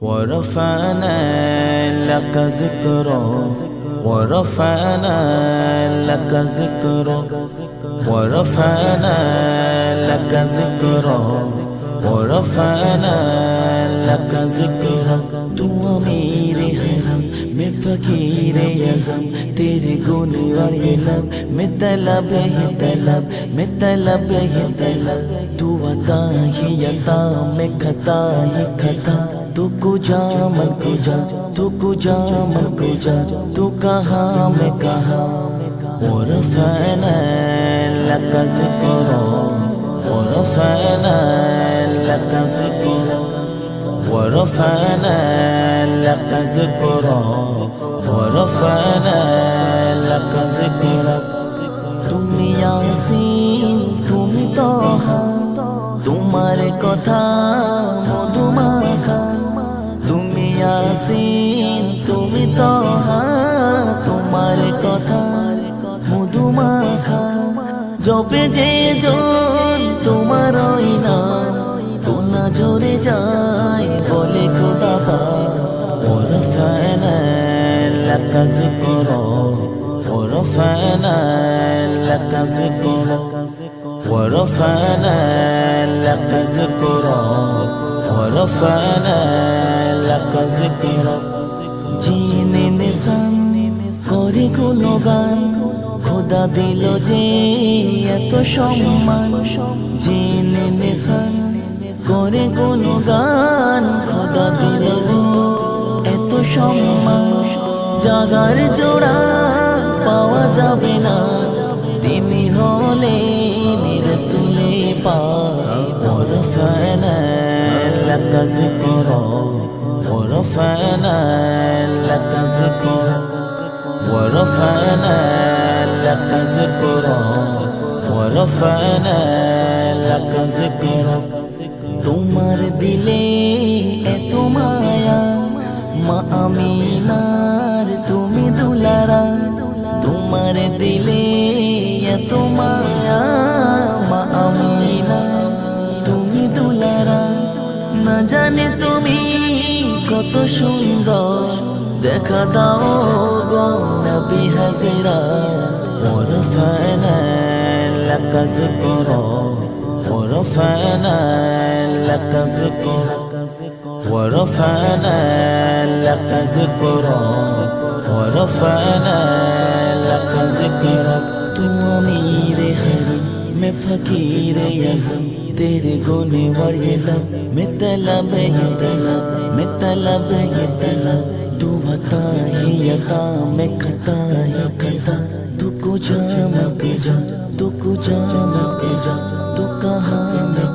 ورفعنا لك ذكرك ورفعنا لك ذكرك ورفعنا لك ذكرك ورفعنا لك ذكرك تو امير حرم میں فقیر ازم تیرے گن اور یہ لب میں طلب ہے طلب میں طلب ہے طلب تو عطا ہی عطا میں خطا ہی خطا तू कुजा मन कुजा तू कुजा मन कुजा तू कहा मैं कहा ورفعنا لك ذكرك ورفعنا لك ذكرك ورفعنا لك ذكرك ورفعنا لك ذكرك তুমি ইয়াসিন তুমি তহা তোমার কথা তহা তোমার কথা মধুমাখা জপে যে জন তোমার ওই নাম কোনা জোরে যায় বলে খোদা পা ورفعنا لك ذكرك ورفعنا لك ذكرك ورفعنا لك ذكرك ورفعنا لك ذكرك জিনে নিসান করে কোনো গান খোদা দিল যে এত সম্মান। জিনে নিসান করে কোনো গান খোদা দিল যে এত সম্মান। জাগার জোড়া পাওয়া যাবে না। لك ذكرك ورفعنا لك ذكرك ورفعنا لك ذكرك ورفعنا لك ذكرك তোমার দিলে এত মায়া মা আমিনার তুমি দুলারা তোমার দিলে এত মায়া না জানি তুমি কত সুন্দর দেখা দাও গো নবী হাজিরা ورفعنا لك ذكرا ورفعنا لك ذكرا ورفعنا لك ذكرا ورفعنا لك ذكرا তুমি রে হরি মে ফকির ইয়াজম तेरे गोने वाले लब मैं तलब ये तला मैं तलब ये तला तू बता ही अता मैं खता ही खता। तू कुछ जा मैं जा, तू कुछ जा मैं जा, तू कहाँ मैं